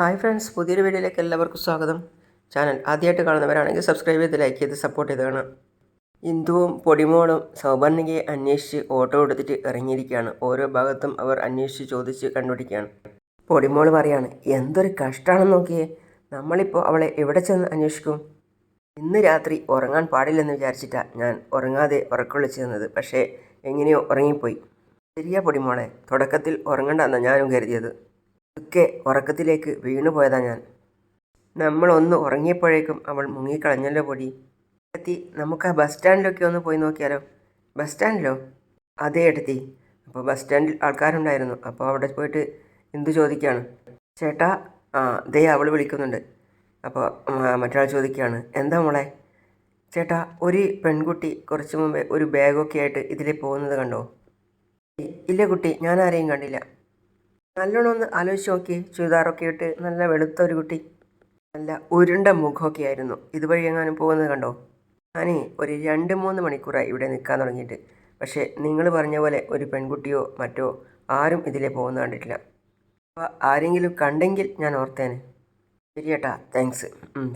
Hi friends പുതിയൊരു വീഡിയോയിലേക്ക് എല്ലാവർക്കും സ്വാഗതം. ചാനൽ ആദ്യമായിട്ട് കാണുന്നവരാണെങ്കിൽ സബ്സ്ക്രൈബ് ചെയ്ത് ലൈക്ക് ചെയ്ത് സപ്പോർട്ട് ചെയ്ത് കാണാം. ഇന്ദുവും പൊടിമോളും സൗബർണികയെ അന്വേഷിച്ച് ഓട്ടോ എടുത്തിട്ട് ഇറങ്ങിയിരിക്കുകയാണ്. ഓരോ ഭാഗത്തും അവർ അന്വേഷിച്ച് ചോദിച്ച് കണ്ടുപിടിക്കുകയാണ്. പൊടിമോൾ പറയാണ് എന്തൊരു കഷ്ടമാണെന്ന് നോക്കിയേ നമ്മളിപ്പോൾ അവളെ എവിടെ ചെന്ന് അന്വേഷിക്കും? ഇന്ന് രാത്രി ഉറങ്ങാൻ പാടില്ലെന്ന് വിചാരിച്ചിട്ടാണ് ഞാൻ ഉറങ്ങാതെ ഉറക്കൊള്ളിച്ചു തന്നത് പക്ഷേ എങ്ങനെയോ ഉറങ്ങിപ്പോയി. ശരിയാ പൊടിമോളെ തുടക്കത്തിൽ ഉറങ്ങണ്ടെന്നാണ് ഞാനും കരുതിയത്. ഒക്കെ ഉറക്കത്തിലേക്ക് വീണു പോയതാ ഞാൻ. നമ്മളൊന്ന് ഉറങ്ങിയപ്പോഴേക്കും അവൾ മുങ്ങിക്കളഞ്ഞല്ലോ പൊടി. എത്തി നമുക്ക് ആ ബസ് സ്റ്റാൻഡിലൊക്കെ ഒന്ന് പോയി നോക്കിയാലോ? ബസ് സ്റ്റാൻഡിലോ? അതേ എടുത്തി അപ്പോൾ ബസ് സ്റ്റാൻഡിൽ ആൾക്കാരുണ്ടായിരുന്നു. അപ്പോൾ അവിടെ പോയിട്ട് എന്തു ചോദിക്കുകയാണ് ചേട്ടാ ആ ദേ അവൾ വിളിക്കുന്നുണ്ട്. അപ്പോൾ മറ്റൊരാൾ ചോദിക്കുകയാണ് എന്താ മോളെ? ചേട്ടാ ഒരു പെൺകുട്ടി കുറച്ച് മുമ്പേ ഒരു ബാഗൊക്കെ ആയിട്ട് ഇതിലേ പോകുന്നത് കണ്ടോ? ഇല്ല കുട്ടി ഞാൻ ആരെയും കണ്ടില്ല. നല്ലോണം ഒന്ന് ആലോചിച്ച് നോക്കി. ചുരിദാറൊക്കെ ഇട്ട് നല്ല വെളുത്ത ഒരു കുട്ടി. നല്ല ഉരുണ്ട മുഖമൊക്കെ ആയിരുന്നു. ഇതുവഴി എങ്ങാനും പോകുന്നത് കണ്ടോ? ഞാനേ ഒരു രണ്ട് മൂന്ന് മണിക്കൂറായി ഇവിടെ നിൽക്കാൻ തുടങ്ങിയിട്ട്. പക്ഷേ നിങ്ങൾ പറഞ്ഞ പോലെ ഒരു പെൺകുട്ടിയോ മറ്റോ ആരും ഇതിലേ പോകുന്ന കണ്ടിട്ടില്ല. അപ്പോൾ ആരെങ്കിലും കണ്ടെങ്കിൽ ഞാൻ ഓർത്തേനെ. ശരി ഏട്ടാ താങ്ക്സ്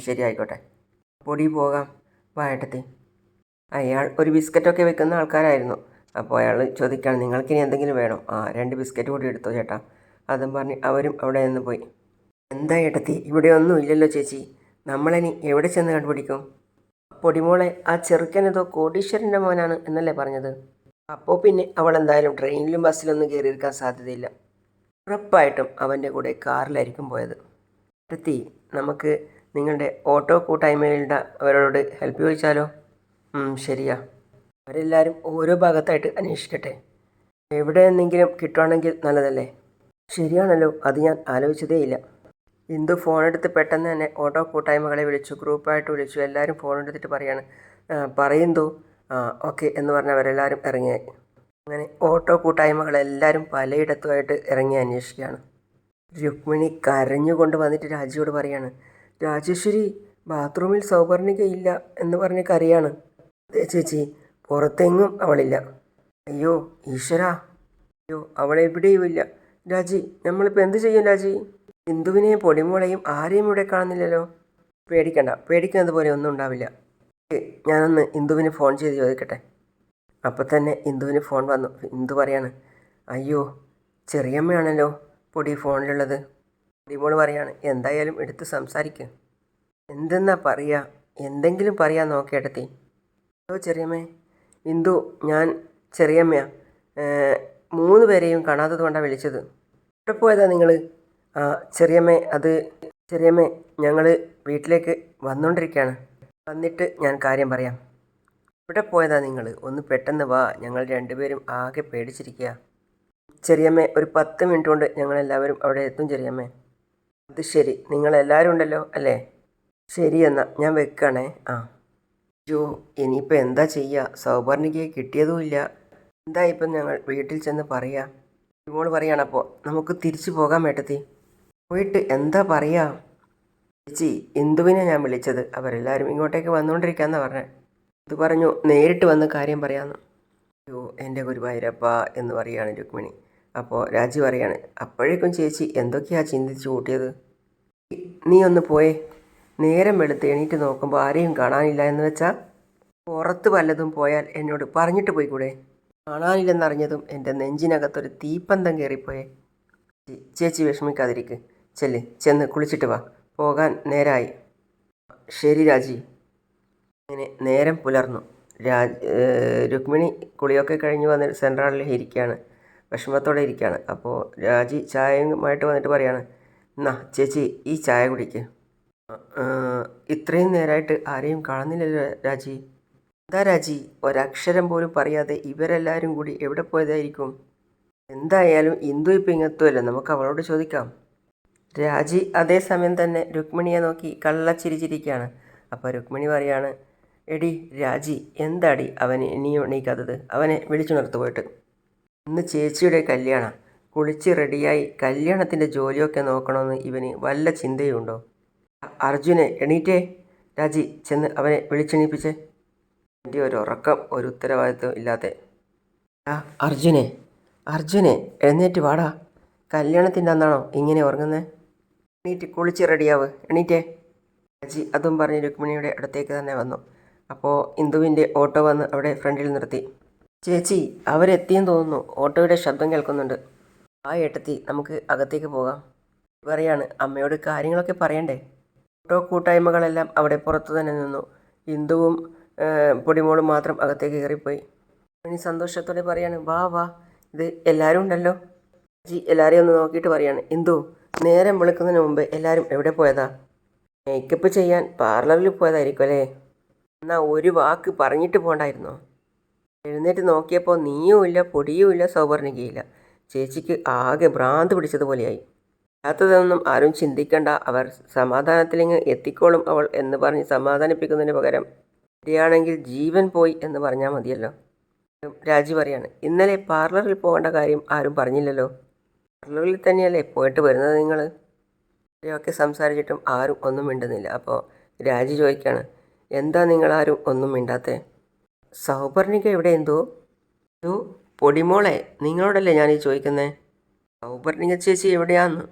ശരി ആയിക്കോട്ടെ. പൊടി പോകാം. വാ ഏട്ടത്തി. അയാൾ ഒരു ബിസ്ക്കറ്റൊക്കെ വെക്കുന്ന ആൾക്കാരായിരുന്നു. അപ്പോൾ അയാൾ ചോദിക്കുകയാണ് നിങ്ങൾക്കിനി എന്തെങ്കിലും വേണോ? ആ രണ്ട് ബിസ്ക്കറ്റ് കൂടി എടുത്തോ ചേട്ടാ. അതും പറഞ്ഞ് അവരും അവിടെ നിന്ന് പോയി. എന്താ ഏട്ടത്തി? ഇവിടെ ഒന്നും ഇല്ലല്ലോ ചേച്ചി. നമ്മളിനി എവിടെ ചെന്ന് കണ്ടുപിടിക്കും? പൊടിമോളെ ആ ചെറുക്കനേതോ കോടീശ്വരന്റെ മോനാണ് എന്നല്ലേ പറഞ്ഞത്? അപ്പോൾ പിന്നെ അവൾ എന്തായാലും ട്രെയിനിലും ബസ്സിലൊന്നും കയറിയിരിക്കാൻ സാധ്യതയില്ല. ഉറപ്പായിട്ടും അവന്റെ കൂടെ കാറിലായിരിക്കും പോയത്. ഏട്ടത്തി നമുക്ക് നിങ്ങളുടെ ഓട്ടോ കൂട്ടായ്മയിലുണ്ട അവരോട് ഹെൽപ്പ് ചോദിച്ചാലോ? ശരിയാ. അവരെല്ലാവരും ഓരോ ഭാഗത്തായിട്ട് അന്വേഷിക്കട്ടെ. എവിടെ എന്തെങ്കിലും കിട്ടുവാണെങ്കിൽ നല്ലതല്ലേ? ശരിയാണല്ലോ അത് ഞാൻ ആലോചിച്ചതേയില്ല. ഇന്ദു ഫോൺ എടുത്ത് പെട്ടെന്ന് തന്നെ ഓട്ടോ കൂട്ടായ്മകളെ വിളിച്ചു ഗ്രൂപ്പായിട്ട് വിളിച്ചു എല്ലാവരും ഫോൺ എടുത്തിട്ട് പറയാണ് "ആ, പറയുന്നു ആ ഓക്കെ എന്ന് പറഞ്ഞ് അവരെല്ലാവരും ഇറങ്ങിയായി. അങ്ങനെ ഓട്ടോ കൂട്ടായ്മകളെല്ലാവരും പലയിടത്തുമായിട്ട് ഇറങ്ങി അന്വേഷിക്കുകയാണ്. രുക്മിണി കരഞ്ഞുകൊണ്ട് വന്നിട്ട് രാജിയോട് പറയാണ് രാജേശ്വരി ബാത്റൂമിൽ സൗപർണികയില്ല എന്ന് പറഞ്ഞ് കരയാണ്. "അതെ ചേച്ചി പുറത്തെങ്ങും അവളില്ല. അയ്യോ ഈശ്വര. അയ്യോ അവളെവിടെയുമില്ല. രാജി നമ്മളിപ്പോൾ എന്ത് ചെയ്യും രാജി? ഇന്ദുവിനെയും പൊടിമോളെയും ആരെയും ഇവിടെ കാണുന്നില്ലല്ലോ? പേടിക്കണ്ട പേടിക്കുന്നത് പോലെ ഒന്നും ഉണ്ടാവില്ല. ഞാനൊന്ന് ഇന്ദുവിന് ഫോൺ ചെയ്ത് ചോദിക്കട്ടെ? അപ്പോൾ തന്നെ ഇന്ദുവിന് ഫോൺ വന്നു. ഇന്ദു പറയാണ് അയ്യോ ചെറിയമ്മയാണല്ലോ പൊടി ഫോണിലുള്ളത്. പൊടിമോൾ പറയാണ് എന്തായാലും എടുത്ത് സംസാരിക്കുക എന്തെന്നാ പറയുക എന്തെങ്കിലും പറയാൻ നോക്കേട്ടത്തി ഹലോ ചെറിയമ്മേ ഇന്ദു ഞാൻ ചെറിയമ്മയാ. മൂന്ന് പേരെയും കാണാത്തത് കൊണ്ടാണ് വിളിച്ചത്. എവിടെ പോയതാ നിങ്ങൾ ആ ചെറിയമ്മേ അത് ചെറിയമ്മേ ഞങ്ങൾ വീട്ടിലേക്ക് വന്നുകൊണ്ടിരിക്കുകയാണ് വന്നിട്ട് ഞാൻ കാര്യം പറയാം. ഇവിടെ പോയതാ നിങ്ങൾ ഒന്ന് പെട്ടെന്ന് വാ. ഞങ്ങൾ രണ്ടുപേരും ആകെ പേടിച്ചിരിക്കുക ചെറിയമ്മേ ഒരു പത്ത് മിനിറ്റ് കൊണ്ട് ഞങ്ങളെല്ലാവരും അവിടെ എത്തും ചെറിയമ്മേ. അത് ശരി. നിങ്ങളെല്ലാവരും ഉണ്ടല്ലോ അല്ലേ? ശരി എന്നാ ഞാൻ വെക്കണേ. ആ. ജോ ഇനിയിപ്പോൾ എന്താ ചെയ്യുക സൗപർണിക്ക് കിട്ടിയതുമില്ല എന്താ ഇപ്പം ഞങ്ങൾ വീട്ടിൽ ചെന്ന് പറയാ? ഇവോൾ പറയണപ്പോൾ നമുക്ക് തിരിച്ചു പോകാൻ വേട്ടത്തി പോയിട്ട് എന്താ പറയാ? ചേച്ചി എന്തുവിനെ ഞാൻ വിളിച്ചത്? അവരെല്ലാവരും ഇങ്ങോട്ടേക്ക് വന്നുകൊണ്ടിരിക്കാന്നാ പറഞ്ഞത് ഇത് പറഞ്ഞു നേരിട്ട് വന്ന് കാര്യം പറയാമെന്ന് അയ്യോ എന്റെ ഗുരുവായൂരപ്പ എന്ന് പറയുകയാണ് രുക്മിണി. അപ്പോൾ രാജി പറയാണ് അപ്പോഴേക്കും ചേച്ചി എന്തൊക്കെയാ ചിന്തിച്ച് കൂട്ടിയത്? നീ ഒന്ന് പോയേ. നേരം വെളുത്ത് എണീറ്റ് നോക്കുമ്പോൾ ആരെയും കാണാനില്ല എന്ന് വെച്ചാൽ പുറത്ത് വല്ലതും പോയാൽ എന്നോട് പറഞ്ഞിട്ട് പോയിക്കൂടെ? കാണാനില്ലെന്നറിഞ്ഞതും എന്റെ നെഞ്ചിനകത്തൊരു തീപ്പന്തം കയറിപ്പോയേ. ചേച്ചി വിഷമിക്കാതിരിക്ക്. ചെല്ല് ചെന്ന് കുളിച്ചിട്ട് വാ. പോകാൻ നേരായി. ശരി രാജി. അങ്ങനെ നേരം പുലർന്നു. രാജ് രുക്മിണി കുളിയൊക്കെ കഴിഞ്ഞ് വന്ന് സെൻട്രലിൽ ഇരിക്കുകയാണ്. വിഷമത്തോടെ ഇരിക്കുകയാണ്. അപ്പോൾ രാജി ചായയുമായിട്ട് വന്നിട്ട് പറയാണ് എന്നാ ചേച്ചി ഈ ചായ കുടിക്ക്. "ആ, ഇത്രയും നേരമായിട്ട് ആരെയും കാണുന്നില്ലല്ലോ രാജി. എന്താ രാജി? ഒരക്ഷരം പോലും പറയാതെ ഇവരെല്ലാവരും കൂടി എവിടെ പോയതായിരിക്കും? എന്തായാലും ഇന്ദു ഇപ്പം ഇങ്ങെത്തുമല്ലോ നമുക്ക് അവളോട് ചോദിക്കാം. രാജി അതേസമയം തന്നെ രുക്മിണിയെ നോക്കി കള്ളച്ചിരിച്ചിരിക്കുകയാണ്. അപ്പോൾ രുക്മിണി പറയാണ് എടി രാജി എന്താടി അവൻ ഇനിയും എണീക്കാത്തത്? അവനെ വിളിച്ചുണർത്തു പോയിട്ട്. ഇന്ന് ചേച്ചിയുടെ കല്യാണം. കുളിച്ച് റെഡിയായി കല്യാണത്തിന്റെ ജോലിയൊക്കെ നോക്കണമെന്ന് ഇവന് വല്ല ചിന്തയുണ്ടോ? അർജുനെ എണീറ്റേ. രാജി ചെന്ന് അവനെ വിളിച്ചെണീപ്പിച്ചേ. എന്റെ ഒരു ഉറക്കം ഒരു ഉത്തരവാദിത്വം ഇല്ലാതെ. ആ അർജുനെ അർജുനെ എഴുന്നേറ്റ് വാടാ. കല്യാണത്തിന്റെ അന്നാണോ ഇങ്ങനെ ഉറങ്ങുന്നത് എണീറ്റ് കുളിച്ച് റെഡിയാവ്. എണീറ്റേ. അജി അതും പറഞ്ഞ് രുക്മിണിയുടെ അടുത്തേക്ക് തന്നെ വന്നു. അപ്പോൾ ഇന്ദുവിന്റെ ഓട്ടോ വന്ന് അവിടെ ഫ്രണ്ടിൽ നിർത്തി. ചേച്ചി അവരെത്തിയെന്ന് തോന്നുന്നു. ഓട്ടോയുടെ ശബ്ദം കേൾക്കുന്നുണ്ട്. ആ ഏട്ടത്തി നമുക്ക് അകത്തേക്ക് പോകാം. പറയാണ് അമ്മയോട് കാര്യങ്ങളൊക്കെ പറയണ്ടേ? ഓട്ടോ കൂട്ടായ്മകളെല്ലാം അവിടെ പുറത്തു തന്നെ നിന്നു. ഇന്ദുവും ആ, പൊടിമോളും മാത്രം അകത്തേക്ക് കയറിപ്പോയി. ഇനി സന്തോഷത്തോടെ പറയാണ് വാ വാ ഇത് എല്ലാവരും ഉണ്ടല്ലോ. ജി എല്ലാവരെയും ഒന്ന് നോക്കിയിട്ട് പറയാണ് എന്തോ നേരം വിളിക്കുന്നതിന് മുമ്പ് എല്ലാവരും എവിടെ പോയതാ? മേക്കപ്പ് ചെയ്യാൻ പാർലറിൽ പോയതായിരിക്കും അല്ലേ? എന്നാൽ ഒരു വാക്ക് പറഞ്ഞിട്ട് പോകണ്ടായിരുന്നോ എഴുന്നേറ്റ് നോക്കിയപ്പോൾ നീയും ഇല്ല പൊടിയും ഇല്ല സൗവർണികയില്ല ചേച്ചിക്ക് ആകെ ഭ്രാന്ത് പിടിച്ചതുപോലെയായി. അല്ലാത്തതൊന്നും ആരും ചിന്തിക്കണ്ട അവർ സമാധാനത്തിലിങ്ങ് എത്തിക്കോളും അവൾ എന്ന് പറഞ്ഞ് സമാധാനിപ്പിക്കുന്നതിന് പകരം ശരിയാണെങ്കിൽ ജീവൻ പോയി എന്ന് പറഞ്ഞാൽ മതിയല്ലോ. രാജി പറയാണ്. ഇന്നലെ പാർലറിൽ പോകേണ്ട കാര്യം ആരും പറഞ്ഞില്ലല്ലോ. പാർലറിൽ തന്നെയല്ലേ പോയിട്ട് വരുന്നത് നിങ്ങൾ ഒക്കെ സംസാരിച്ചിട്ടും ആരും ഒന്നും മിണ്ടുന്നില്ല. അപ്പോൾ രാജി ചോദിക്കാണ്. എന്താ നിങ്ങളാരും ഒന്നും മിണ്ടാത്തേ? സൗപർണിക എവിടെ എന്തോ? എന്തോ? പൊടിമോളെ നിങ്ങളോടല്ലേ ഞാൻ ഈ ചോദിക്കുന്നേ? സൗപർണിക ചേച്ചി എവിടെയാന്ന്?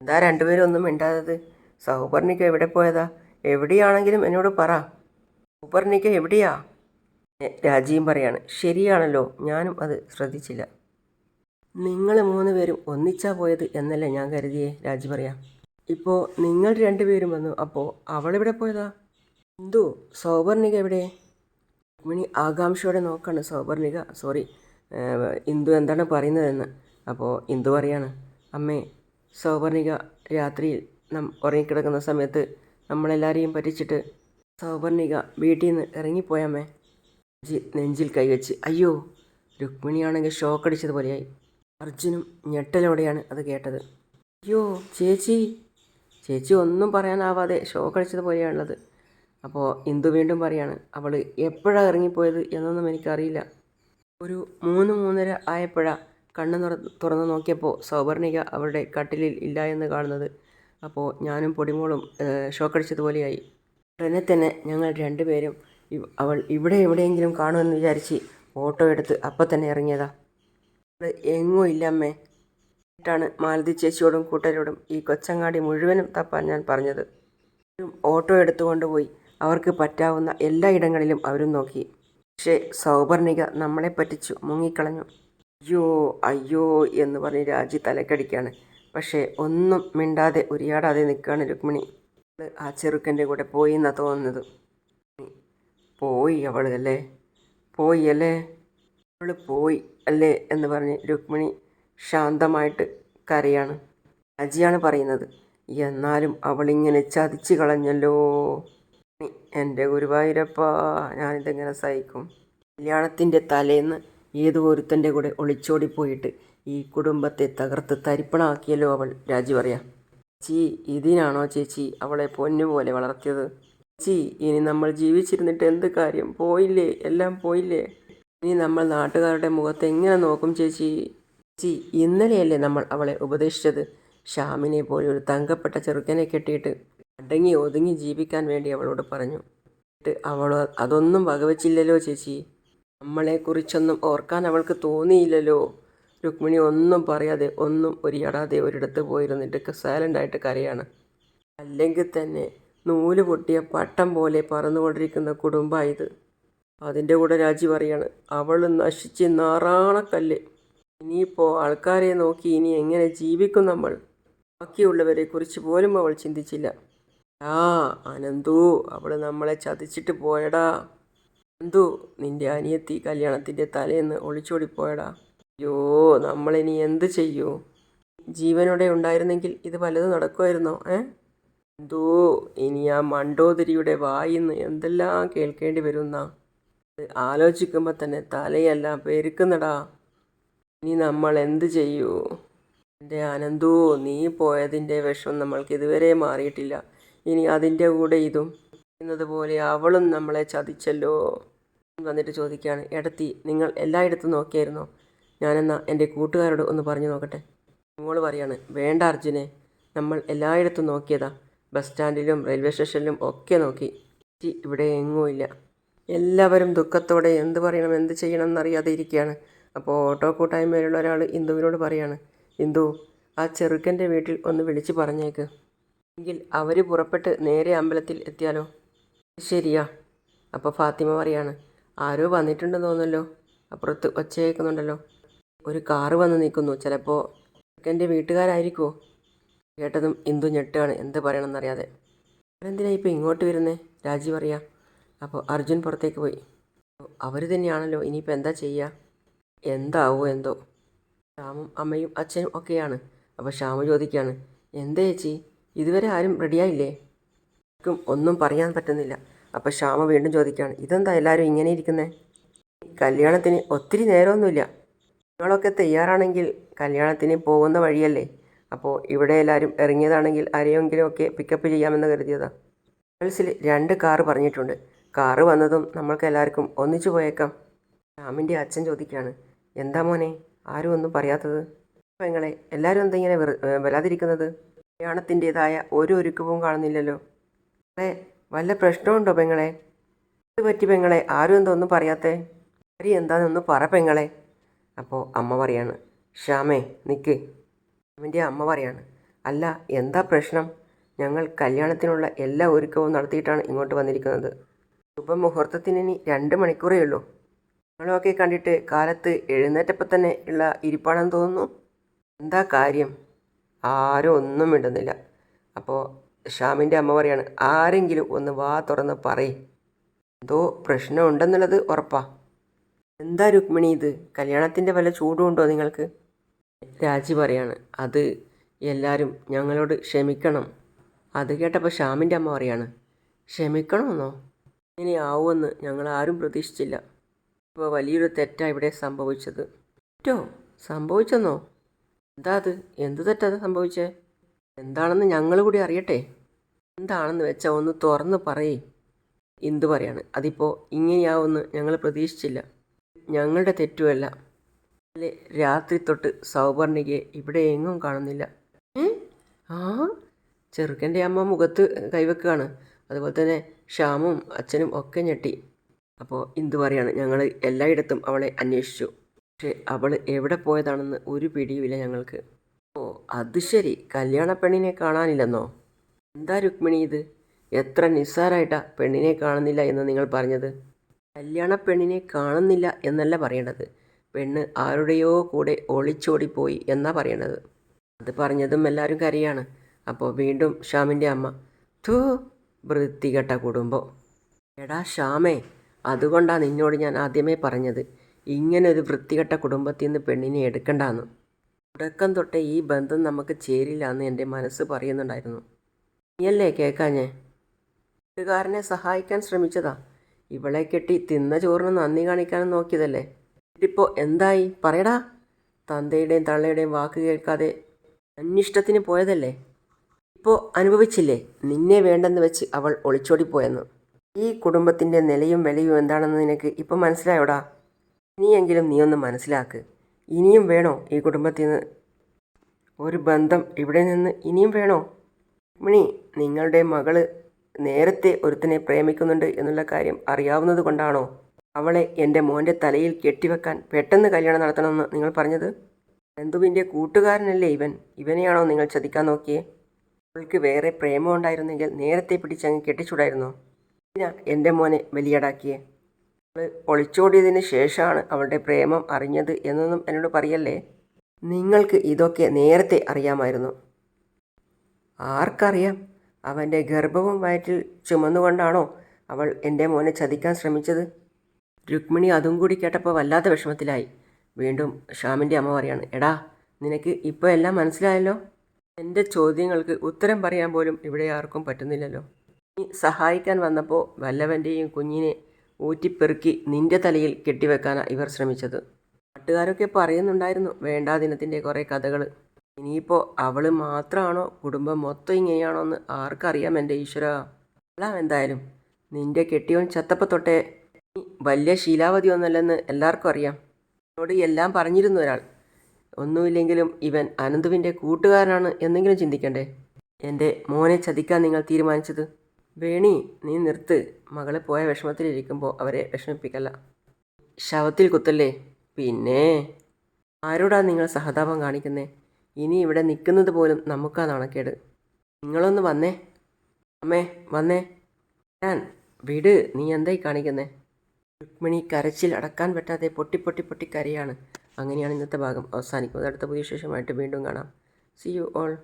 എന്താ രണ്ടുപേരും ഒന്നും മിണ്ടാത്തത്? സൗപർണിക എവിടെ പോയതാ? എവിടെയാണെങ്കിലും എന്നോട് പറ. സൗപർണിക എവിടെയാ? രാജിയും പറയാണ് ശരിയാണല്ലോ ഞാനും അത് ശ്രദ്ധിച്ചില്ല. നിങ്ങൾ മൂന്ന് പേരും ഒന്നിച്ചാ പോയത് എന്നല്ലേ ഞാൻ കരുതിയേ രാജി പറയാം. ഇപ്പോൾ നിങ്ങൾ രണ്ടുപേരും വന്നു അപ്പോൾ അവളെവിടെ പോയതാ? എന്തു സൗപർണിക എവിടെ? രുക്മിണി ആകാംക്ഷയോടെ നോക്കാണ് സൗപർണിക സോറി ഇന്ദു എന്താണ് പറയുന്നതെന്ന്. അപ്പോൾ ഇന്ദു പറയാണ് അമ്മേ സൗപർണിക രാത്രിയിൽ നം ഉറങ്ങിക്കിടക്കുന്ന സമയത്ത് നമ്മളെല്ലാവരെയും പറ്റിച്ചിട്ട് സൗപർണിക വീട്ടിൽ നിന്ന് ഇറങ്ങിപ്പോയാമേ നെഞ്ചിൽ കൈവച്ച് അയ്യോ രുക്മിണിയാണെങ്കിൽ ഷോക്കടിച്ചതുപോലെയായി അർജുനും ഞെട്ടലോടെയാണ് അത് കേട്ടത്. അയ്യോ ചേച്ചി. ചേച്ചി ഒന്നും പറയാനാവാതെ ഷോക്കടിച്ചതുപോലെയാണുള്ളത് അപ്പോൾ ഇന്ദു വീണ്ടും പറയാണ് അവൾ എപ്പോഴാണ് ഇറങ്ങിപ്പോയത് എന്നൊന്നും എനിക്കറിയില്ല. ഒരു മൂന്ന് മൂന്നര ആയപ്പോഴാണ് കണ്ണു തുറ തുറന്ന് നോക്കിയപ്പോൾ സൗവർണിക അവളുടെ കട്ടിലിൽ ഇല്ല എന്ന് കാണുന്നത്. അപ്പോൾ ഞാനും പൊടിമോളും ഷോക്കടിച്ചതുപോലെയായി ഉടനെ തന്നെ ഞങ്ങൾ രണ്ടുപേരും അവൾ ഇവിടെ എവിടെയെങ്കിലും കാണുമെന്ന് വിചാരിച്ച് ഓട്ടോ എടുത്ത് അപ്പം തന്നെ ഇറങ്ങിയതാ. എങ്ങോ ഇല്ല അമ്മേ ാണ് മാലതി ചേച്ചിയോടും കൂട്ടരോടും ഈ കൊച്ചങ്ങാടി മുഴുവനും തപ്പാൻ ഞാൻ പറഞ്ഞത്. ഓട്ടോ എടുത്തു കൊണ്ടുപോയി അവർക്ക് പറ്റാവുന്ന എല്ലാ ഇടങ്ങളിലും അവരും നോക്കി. പക്ഷേ സൗപർണിക നമ്മളെ പറ്റിച്ചു മുങ്ങിക്കളഞ്ഞു. അയ്യോ അയ്യോ എന്ന് പറഞ്ഞ് രാജി തലക്കടിക്കാണ്. പക്ഷേ ഒന്നും മിണ്ടാതെ ഉരിയാടാതെ നിൽക്കുകയാണ് രുക്മിണി. ആ ചെറുക്കന്റെ കൂടെ പോയി എന്നാണ് തോന്നുന്നത്. പോയി അവൾ അല്ലേ? പോയി അല്ലേ? അവൾ പോയി അല്ലേ എന്ന് പറഞ്ഞ് രുക്മിണി ശാന്തമായിട്ട് കരയാണ്. അജിയാണ് പറയുന്നത് എന്നാലും അവളിങ്ങനെ ചതിച്ചു കളഞ്ഞല്ലോ. എന്റെ ഗുരുവായൂരപ്പ ഞാനിതെങ്ങനെ സഹിക്കും? കല്യാണത്തിന്റെ തലേന്ന് ഏതോ ഒരുത്തന്റെ കൂടെ ഒളിച്ചോടിപ്പോയിട്ട് ഈ കുടുംബത്തെ തകർത്ത് തരിപ്പണാക്കിയല്ലോ അവൾ രാജി പറയാം. ചേച്ചി ഇതിനാണോ ചേച്ചി അവളെ പൊന്നുപോലെ വളർത്തിയത്? ചേച്ചി ഇനി നമ്മൾ ജീവിച്ചിരുന്നിട്ട് എന്ത് കാര്യം? പോയില്ലേ? എല്ലാം പോയില്ലേ? ഇനി നമ്മൾ നാട്ടുകാരുടെ മുഖത്ത് എങ്ങനെ നോക്കും ചേച്ചി? ചേച്ചി ഇന്നലെയല്ലേ നമ്മൾ അവളെ ഉപദേശിച്ചത്? ഷാമിനെ പോലെ ഒരു തങ്കപ്പെട്ട ചെറുക്കനെ കെട്ടിയിട്ട് അടങ്ങി ഒതുങ്ങി ജീവിക്കാൻ വേണ്ടി അവളോട് പറഞ്ഞു. അവൾ അതൊന്നും വകവച്ചില്ലല്ലോ ചേച്ചി. നമ്മളെക്കുറിച്ചൊന്നും ഓർക്കാൻ അവൾക്ക് തോന്നിയില്ലല്ലോ. രുക്മിണി ഒന്നും പറയാതെ ഒന്നും ഒരു ഇടാതെ ഒരിടത്ത് പോയിരുന്നിട്ട് സൈലന്റായിട്ട് കരയാണ്. അല്ലെങ്കിൽ തന്നെ നൂൽ പൊട്ടിയ പട്ടം പോലെ പറന്നുകൊണ്ടിരിക്കുന്ന കുടുംബമായത് അതിന്റെ കൂടെ രാജി പറയാണ് അവൾ നശിച്ച് നാറാണക്കല്ല്. ഇനിയിപ്പോൾ ആൾക്കാരെ നോക്കി ഇനി എങ്ങനെ ജീവിക്കും നമ്മൾ? ബാക്കിയുള്ളവരെ കുറിച്ച് പോലും അവൾ ചിന്തിച്ചില്ല. ആ അനന്തു അവൾ നമ്മളെ ചതിച്ചിട്ട് പോയടാ. അനന്തു നിന്റെ അനിയത്തി കല്യാണത്തിന്റെ തലേന്ന് ഒളിച്ചോടിപ്പോയടാ. അയ്യോ നമ്മളിനി എന്ത് ചെയ്യൂ? ജീവനോടെ ഉണ്ടായിരുന്നെങ്കിൽ ഇത് പലതും നടക്കുമായിരുന്നോ ഏ? എന്തോ ഇനി ആ മണ്ടോദരിയുടെ വായിന്ന് എന്തെല്ലാം കേൾക്കേണ്ടി വരുന്ന? ആലോചിക്കുമ്പോൾ തന്നെ തലയെല്ലാം പെരുക്കുന്നടാ. ഇനി നമ്മൾ എന്ത് ചെയ്യൂ? എന്റെ ആനന്ദോ നീ പോയതിന്റെ വിഷം നമ്മൾക്ക് ഇതുവരെ മാറിയിട്ടില്ല. ഇനി അതിന്റെ കൂടെ ഇതും എന്നതുപോലെ അവളും നമ്മളെ ചതിച്ചല്ലോ. വന്നിട്ട് ചോദിക്കുകയാണ് എടത്തി നിങ്ങൾ എല്ലായിടത്തും നോക്കിയായിരുന്നോ? ഞാനെന്നാ എന്റെ കൂട്ടുകാരോട് ഒന്ന് പറഞ്ഞു നോക്കട്ടെ? മോൾ പറയാണ് വേണ്ട അർജുനെ നമ്മൾ എല്ലായിടത്തും നോക്കിയതാ. ബസ് സ്റ്റാൻഡിലും റെയിൽവേ സ്റ്റേഷനിലും ഒക്കെ നോക്കി. ഇവിടെ എങ്ങും ഇല്ല. എല്ലാവരും ദുഃഖത്തോടെ എന്ത് പറയണം എന്ത് ചെയ്യണം എന്നറിയാതെ ഇരിക്കുകയാണ്. അപ്പോൾ ഓട്ടോ കൂട്ടായ്മയിലുള്ള ഒരാൾ ഇന്ദുവിനോട് പറയാണ് ഇന്ദു ആ ചെറുക്കന്റെ വീട്ടിൽ ഒന്ന് വിളിച്ച് പറഞ്ഞേക്ക്. എങ്കിൽ അവർ പുറപ്പെട്ട് നേരെ അമ്പലത്തിൽ എത്തിയാലോ? ശരിയാ. അപ്പോൾ ഫാത്തിമ പറയാണ് ആരോ വന്നിട്ടുണ്ടെന്ന് തോന്നുന്നല്ലോ. അപ്പുറത്ത് ഒച്ച കേൾക്കുന്നുണ്ടല്ലോ ഒരു കാറ് വന്ന് നിൽക്കുന്നു. ചിലപ്പോൾ എന്റെ വീട്ടുകാരായിരിക്കുമോ കേട്ടതും ഇന്ദു ഞെട്ടുകയാണ്. എന്ത് പറയണമെന്നറിയാതെ. അവരെന്തിനാണ് ഇപ്പോൾ ഇങ്ങോട്ട് വരുന്നേ? രാജി പറയാ. അപ്പോൾ അർജുൻ പുറത്തേക്ക് പോയി. അവർ തന്നെയാണല്ലോ. ഇനിയിപ്പോൾ എന്താ ചെയ്യുക എന്താവോ എന്തോ. ഷാമും അമ്മയും അച്ഛനും ഒക്കെയാണ്. അപ്പോൾ ശ്യാമു ചോദിക്കുകയാണ് എന്താ ചേച്ചി? ഇതുവരെ ആരും റെഡിയായില്ലേ? ആർക്കും ഒന്നും പറയാൻ പറ്റുന്നില്ല. അപ്പോൾ ഷാമ വീണ്ടും ചോദിക്കുകയാണ് ഇതെന്താ എല്ലാവരും ഇങ്ങനെ ഇരിക്കുന്നത് കല്യാണത്തിന് ഒത്തിരി നേരമൊന്നുമില്ല. നിങ്ങളൊക്കെ തയ്യാറാണെങ്കിൽ കല്യാണത്തിന് പോകുന്ന വഴിയല്ലേ? അപ്പോൾ ഇവിടെ എല്ലാവരും ഇറങ്ങിയതാണെങ്കിൽ ആരെയെങ്കിലും ഒക്കെ പിക്കപ്പ് ചെയ്യാമെന്ന് കരുതിയതാണ് ഗേൾസിൽ രണ്ട് കാറ് പറഞ്ഞിട്ടുണ്ട്. കാറ് വന്നതും നമ്മൾക്ക് എല്ലാവർക്കും ഒന്നിച്ചു പോയേക്കാം. രാമിന്റെ അച്ഛൻ ചോദിക്കുകയാണ്. എന്താ മോനെ? ആരും ഒന്നും പറയാത്തത്. പെങ്ങളെ എല്ലാവരും എന്താ ഇങ്ങനെ വരാതിരിക്കുന്നത്? കല്യാണത്തിന്റെതായ ഒരു ഒരുക്കവും കാണുന്നില്ലല്ലോ. അതെ വല്ല പ്രശ്നമുണ്ടോ പെങ്ങളെ? ഇത് പറ്റി പെങ്ങളെ? ആരും എന്താ ഒന്നും പറയാത്തേ? കാര്യം എന്താണെന്നൊന്ന് പറ പെങ്ങളെ. അപ്പോൾ അമ്മ പറയാണ് ശ്യാമേ നിൽക്ക് അവന്റെ അമ്മ പറയാണ് അല്ല എന്താ പ്രശ്നം? ഞങ്ങൾ കല്യാണത്തിനുള്ള എല്ലാ ഒരുക്കവും നടത്തിയിട്ടാണ് ഇങ്ങോട്ട് വന്നിരിക്കുന്നത്. ശുഭമുഹൂർത്തത്തിന് ഇനി രണ്ട് മണിക്കൂറേ ഉള്ളൂ. നിങ്ങളൊക്കെ കണ്ടിട്ട് കാലത്ത് എഴുന്നേറ്റപ്പോൾ തന്നെ ഉള്ള ഇരിപ്പാണെന്ന് തോന്നുന്നു? എന്താ കാര്യം? ആരും ഒന്നും മിണ്ടുന്നില്ല. അപ്പോൾ ഷ്യാമിന്റെ അമ്മ പറയാണ് ആരെങ്കിലും ഒന്ന് വാ തുറന്ന് പറയ്. എന്തോ പ്രശ്നമുണ്ടെന്നുള്ളത് ഉറപ്പാ. എന്താ രുക്മിണി ഇത്? കല്യാണത്തിന്റെ വല്ല ചൂടുണ്ടോ നിങ്ങൾക്ക്? രാജി പറയാണ്. അത് എല്ലാവരും ഞങ്ങളോട് ക്ഷമിക്കണം. അത് കേട്ടപ്പോൾ ഷ്യാമിന്റെ അമ്മ പറയാണ്. ക്ഷമിക്കണമെന്നോ? ഇങ്ങനെ ആവുമെന്ന് ഞങ്ങൾ ആരും പ്രതീക്ഷിച്ചില്ല. ഇപ്പോൾ വലിയൊരു തെറ്റാണ് ഇവിടെ സംഭവിച്ചത്. തെറ്റോ? സംഭവിച്ചെന്നോ? എന്താ അത്? എന്ത് തെറ്റാ സംഭവിച്ചേ? എന്താണെന്ന് ഞങ്ങൾ കൂടി അറിയട്ടെ. എന്താണെന്ന് വെച്ചാൽ ഒന്ന് തുറന്ന് പറയേ. എന്തു പറയാണ്? അതിപ്പോൾ ഇങ്ങനെയാവുമെന്ന് ഞങ്ങൾ പ്രതീക്ഷിച്ചില്ല. ഞങ്ങളുടെ തെറ്റുമല്ല രാത്രി തൊട്ട് സൗപർണികയെ ഇവിടെ എങ്ങും കാണുന്നില്ല. ആ? ചെറുക്കന്റെ അമ്മ മുഖത്ത് കൈവെക്കുകയാണ്. അതുപോലെ തന്നെ ശ്യാമും അച്ഛനും ഒക്കെ ഞെട്ടി. അപ്പോൾ ഇന്ദു പറയാണ് ഞങ്ങൾ എല്ലായിടത്തും അവളെ അന്വേഷിച്ചു. പക്ഷേ അവൾ എവിടെ പോയതാണെന്ന് ഒരു പിടിയുമില്ല ഞങ്ങൾക്ക്. ഓ അത് ശരി. കല്യാണ പെണ്ണിനെ കാണാനില്ലെന്നോ? എന്താ രുക്മിണി ഇത്? എത്ര നിസ്സാരായിട്ടാ പെണ്ണിനെ കാണുന്നില്ല എന്ന് നിങ്ങൾ പറഞ്ഞത്. കല്യാണ പെണ്ണിനെ കാണുന്നില്ല എന്നല്ല പറയേണ്ടത് പെണ്ണ് ആരുടെയോ കൂടെ ഒളിച്ചോടിപ്പോയി എന്നാ പറയണത്. അത് പറഞ്ഞതും എല്ലാവരും കരയാണ്. അപ്പോൾ വീണ്ടും ഷ്യാമിന്റെ അമ്മ ധൂ വൃത്തികെട്ട കുടുംബം. എടാ ഷ്യാമേ അതുകൊണ്ടാണ് നിന്നോട് ഞാൻ ആദ്യമേ പറഞ്ഞത്. ഇങ്ങനെ ഒരു വൃത്തികെട്ട കുടുംബത്തിൽ നിന്ന് പെണ്ണിനെ എടുക്കണ്ടാന്ന്. തുടക്കം തൊട്ടേ ഈ ബന്ധം നമുക്ക് ചേരില്ല എന്ന് എന്റെ മനസ്സ് പറയുന്നുണ്ടായിരുന്നു. നീയല്ലേ കേൾക്കാഞ്ഞേ വീട്ടുകാരനെ സഹായിക്കാൻ ശ്രമിച്ചതാ. ഇവളെ കെട്ടി തിന്ന ചോറിന് നന്ദി കാണിക്കാനും നോക്കിയതല്ലേ? ഇതിപ്പോൾ എന്തായി? പറയടാ. തന്തയുടെയും തള്ളയുടെയും വാക്ക് കേൾക്കാതെ അന്വിഷ്ടത്തിന് പോയതല്ലേ? ഇപ്പോൾ അനുഭവിച്ചില്ലേ? നിന്നെ വേണ്ടെന്ന് വെച്ച് അവൾ ഒളിച്ചോടിപ്പോയെന്ന്. ഈ കുടുംബത്തിന്റെ നിലയും വിലയും എന്താണെന്ന് നിനക്ക് ഇപ്പം മനസ്സിലായോടാ? ഇനിയെങ്കിലും നീ ഒന്ന് മനസ്സിലാക്ക്. ഇനിയും വേണോ ഈ കുടുംബത്തിൽ നിന്ന്? ഒരു ബന്ധം ഇവിടെ നിന്ന് ഇനിയും വേണോ? മണി നിങ്ങളുടെ മകൾ നേരത്തെ ഒരുത്തനെ പ്രേമിക്കുന്നുണ്ട് എന്നുള്ള കാര്യം അറിയാവുന്നത് കൊണ്ടാണോ അവളെ എന്റെ മോന്റെ തലയിൽ കെട്ടിവെക്കാൻ പെട്ടെന്ന് കല്യാണം നടത്തണമെന്ന് നിങ്ങൾ പറഞ്ഞത്? ബന്ധുവിന്റെ കൂട്ടുകാരനല്ലേ ഇവൻ? ഇവനെയാണോ നിങ്ങൾ ചതിക്കാൻ നോക്കിയേ? അവൾക്ക് വേറെ പ്രേമം ഉണ്ടായിരുന്നെങ്കിൽ നേരത്തെ പിടിച്ചങ്ങ് കെട്ടിച്ചൂടായിരുന്നോ? ഞാൻ എന്റെ മോനെ വലിയടാക്കിയേ അവൾ ഒളിച്ചോടിയതിന് ശേഷമാണ് അവളുടെ പ്രേമം അറിഞ്ഞത് എന്നൊന്നും എന്നോട് പറയല്ലേ? നിങ്ങൾക്ക് ഇതൊക്കെ നേരത്തെ അറിയാമായിരുന്നു. ആർക്കറിയാം? അവന്റെ ഗർഭവും വയറ്റിൽ ചുമന്നുകൊണ്ടാണോ അവൾ എന്റെ മോനെ ചതിക്കാൻ ശ്രമിച്ചത്? രുക്മിണി അതും കൂടി കേട്ടപ്പോൾ വല്ലാത്ത വിഷമത്തിലായി. വീണ്ടും ഷ്യാമിന്റെ അമ്മ പറയാണ് എടാ നിനക്ക് ഇപ്പോൾ എല്ലാം മനസ്സിലായല്ലോ? എന്റെ ചോദ്യങ്ങൾക്ക് ഉത്തരം പറയാൻ പോലും ഇവിടെ ആർക്കും പറ്റുന്നില്ലല്ലോ. നീ സഹായിക്കാൻ വന്നപ്പോൾ വല്ലവന്റെയും കുഞ്ഞിനെ ഊറ്റിപ്പെറുക്കി നിന്റെ തലയിൽ കെട്ടിവെക്കാനാണ് ഇവർ ശ്രമിച്ചത്. നാട്ടുകാരൊക്കെ പറയുന്നുണ്ടായിരുന്നു വേണ്ടാ ദിനത്തിന്റെ കുറേ കഥകൾ. ഇനിയിപ്പോൾ അവൾ മാത്രമാണോ കുടുംബം മൊത്തം ഇങ്ങനെയാണോ എന്ന് ആർക്കറിയാം എന്റെ ഈശ്വര. കൊള്ളാം എന്തായാലും നിന്റെ കെട്ടിയോൻ ചത്തപ്പ തൊട്ടേ വലിയ ശീലാവതി ഒന്നല്ലെന്ന് എല്ലാവർക്കും അറിയാം. എന്നോട് എല്ലാം പറഞ്ഞിരുന്നു ഒരാൾ. ഒന്നുമില്ലെങ്കിലും ഇവൻ അനന്തുവിന്റെ കൂട്ടുകാരനാണ് എന്നെങ്കിലും ചിന്തിക്കണ്ടേ? എന്റെ മോനെ ചതിക്കാൻ നിങ്ങൾ തീരുമാനിച്ചത്? വേണി നീ നിർത്ത്. മകൾ പോയ വിഷമത്തിലിരിക്കുമ്പോൾ അവരെ വിഷമിപ്പിക്കല്ല. ശവത്തിൽ കുത്തല്ലേ? പിന്നെ ആരോടാ നിങ്ങൾ സഹതാപം കാണിക്കുന്നേ? ഇനി ഇവിടെ നിൽക്കുന്നത് പോലും നമുക്കാ നാണക്കേട്. നിങ്ങളൊന്ന് വന്നേ. അമ്മേ വന്നേ. ഞാൻ വിട് നീ എന്തായി കാണിക്കുന്നേ? രുക്മിണി കരച്ചിൽ അടക്കാൻ പറ്റാതെ പൊട്ടി പൊട്ടി പൊട്ടി കരയാണ്. അങ്ങനെയാണ് ഇന്നത്തെ ഭാഗം. അവസാനിക്കുന്നത് അടുത്ത പുതിയ ശേഷമായിട്ട് വീണ്ടും കാണാം. C you all